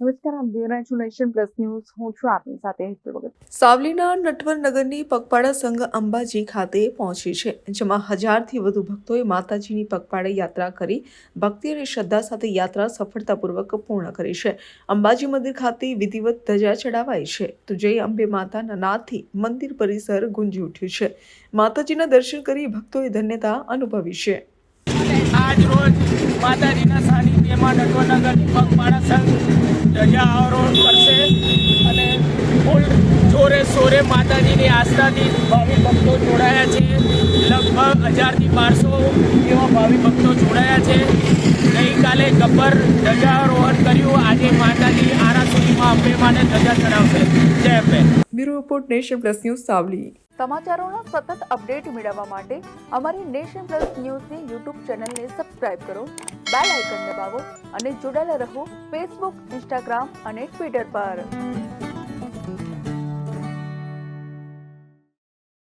નમસ્કાર આપ જોઈ રહ્યા છો નેશન પ્લસ ન્યૂઝ. હું છું આપની સાથે હેતલ ભગત. સાવલીના નટવર નગરની પગપાળા સંઘ અંબાજી ખાતે પહોંચી છે જેમાં હજારથી વધુ ભક્તોએ માતાજીની પગપાળા યાત્રા કરી ભક્તિ અને શ્રદ્ધા સાથે યાત્રા સફળતાપૂર્વક પૂર્ણ કરી છે. અંબાજી મંદિર ખાતે વિધિવત ધજા ચડાવાઈ છે. તો જય અંબે માતાના નાદથી મંદિર પરિસર ગુંજી ઉઠ્યું છે. માતાજીના દર્શન કરી ભક્તોએ ધન્યતા અનુભવી છે. આજ રોજ માતાજીના સાનિધ્યમાં નટવરનગરની પગપાળા સંઘ ધજા આરોહણ કરશે અને ફૂલ જોરે માતાજીની આસ્થાથી ભાવિ ભક્તો જોડાયા છે. લગભગ હજારથી બારસો એવા ભાવિ ભક્તો જોડાયા છે. ગઈકાલે ગબ્બર ધ્વજારોહણ કર્યું. આજે માતાજી આરાસુરીમાં અંબે માને ધજા ચડાવશે. જય Ambe bureau report Nation Plus News Savli. સમાચારોનો સતત અપડેટ મેળવવા માટે અમારી નેશન પ્લસ ન્યૂઝની યુટ્યુબ ચેનલને સબસ્ક્રાઇબ કરો બેલ આઇકન દબાવો અને જોડાયેલા રહો ફેસબુક ઇન્સ્ટાગ્રામ અને ટ્વિટર પર.